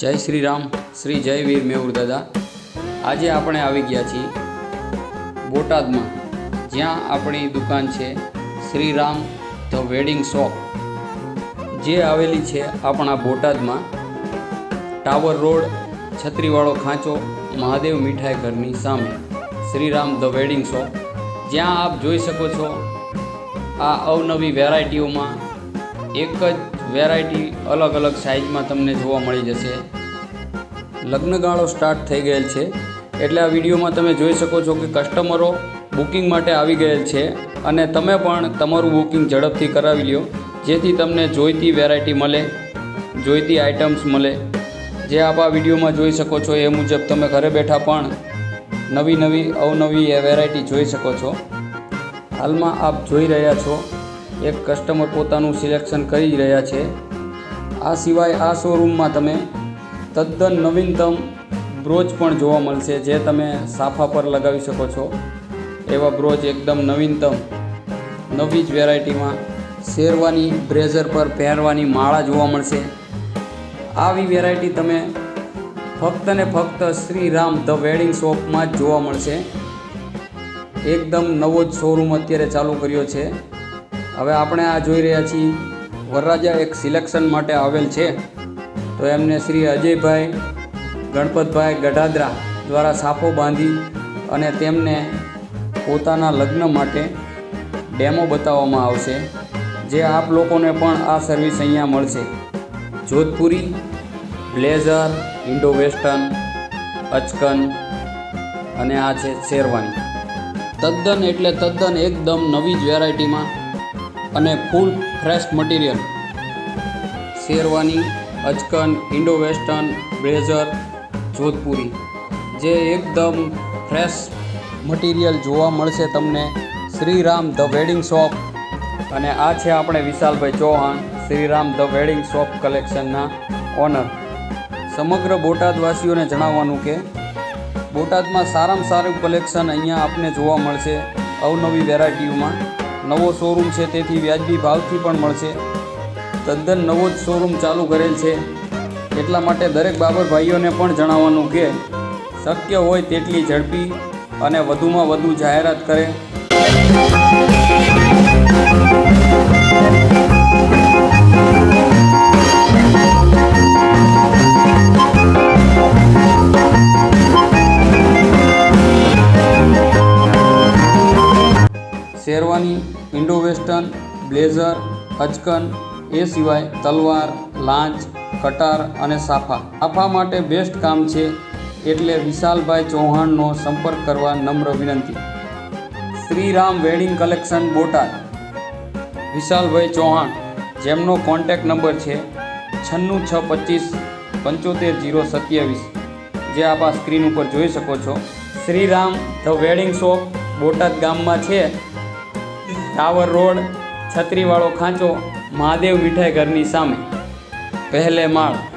જય શ્રી રામ, શ્રી જય વીર મેહુર દાદા. આજે આપણે આવી ગયા છીએ બોટાદમાં, જ્યાં આપણી દુકાન છે Shri Ram the wedding shop. જે આવેલી છે આપણા બોટાદમાં. ટાવર રોડ, છત્રીવાળો ખાંચો, મહાદેવ મીઠાઈ ઘરની સામે શ્રીરામ ધ વેડિંગ શોપ. જ્યાં આપ જોઈ શકો છો આ અવનવી વેરાયટીઓમાં એક જ વેરાયટી અલગ અલગ સાઇઝમાં તમને જોવા મળી જશે. લગ્નગાળો સ્ટાર્ટ થઈ ગયેલ છે. એટલે આ વિડીયોમાં તમે જોઈ શકો છો કે કસ્ટમરો બુકિંગ માટે આવી ગયેલ છે અને તમે પણ તમારું બુકિંગ ઝડપથી કરાવી લ્યો. જેથી તમને જોઈતી વેરાયટી મળે, જોઈતી આઇટમ્સ મળે. જે આપ આ વિડીયોમાં જોઈ શકો છો એ મુજબ તમે ઘરે બેઠા પણ નવી નવી અવનવી એ વેરાયટી જોઈ શકો છો. હાલમાં આપ જોઈ રહ્યા છો એક કસ્ટમર પોતાનું સિલેક્શન કરી રહ્યા છે. આ સિવાય આ શોરૂમમાં તમે તદ્દન નવીનતમ બ્રોચ પણ જોવા મળશે, જે તમે સાફા પર લગાવી શકો છો. એવા બ્રોચ એકદમ નવીનતમ, નવી જ વેરાયટીમાં શેરવાની, બ્રેઝર પર પહેરવાની માળા જોવા મળશે. આવી વેરાયટી તમે ફક્ત ને ફક્ત શ્રી રામ ધ વેડિંગ શોપમાં જ જોવા મળશે. એકદમ નવો જ શોરૂમ અત્યારે ચાલુ કર્યો છે. હવે આપણે આ જોઈ રહ્યા છીએ. વરરાજા એક સિલેક્શન માટે આવેલ છે. તો એમને શ્રી અજયભાઈ, ગણપતભાઈ ગઢાદરા દ્વારા સાફો બાંધી અને તેમને પોતાના લગ્ન માટે ડેમો બતાવવામાં આવશે, જે આપ લોકોને પણ આ સર્વિસ અહીંયા મળશે. Jodhpuri, blazer, indo western, achkan અને આ છે શેરવાની. તદ્દન એટલે તદ્દન એકદમ નવી જ વેરાયટીમાં અને full fresh material. Sherwani achkan indo western, blazer, Jodhpuri. જે એકદમ ફ્રેશ મટીરિયલ જોવા મળશે તમને શ્રીરામ ધ વેડિંગ શોપ. અને આ છે આપણે Vishalbhai Chauhan, Shriram the wedding shop કલેક્શનના owner. સમગ્ર બોટાદવાસીઓને જણાવવાનું કે, બોટાદમાં સારામાં સારું કલેક્શન અહીંયા આપને જોવા મળશે અવનવી વેરાયટીઓમાં. નવો શોરૂમ છે, તેથી વ્યાજબી ભાવથી પણ મળશે. તદ્દન નવો જ શોરૂમ ચાલુ કરેલ છે. એટલા માટે દરેક બાબર ભાઈઓને પણ જણાવવાનું કે, શક્ય હોય તેટલી ઝડપી અને વધુમાં વધુ જાહેરાત કરે. Sherwani, indo western, blazer achkan એ સિવાય તલવાર, લાંચ, કટાર અને સાફા. સાફા માટે બેસ્ટ કામ છે એટલે વિશાલભાઈ ચૌહાણનો સંપર્ક કરવા નમ્ર વિનંતી. Shriram wedding collection Botad. વિશાલભાઈ ચૌહાણ, જેમનો કોન્ટેક નંબર છે છન્નું છ પચીસ પંચોતેર જીરો સત્યાવીસ. જે આપ આ સ્ક્રીન ઉપર જોઈ શકો છો. Shriram the wedding shop Botad ગામમાં છે. ટાવર રોડ છત્રીવાળો ખાંચો મહાદેવ મીઠાઈ ઘરની સામે. પહેલે માળ.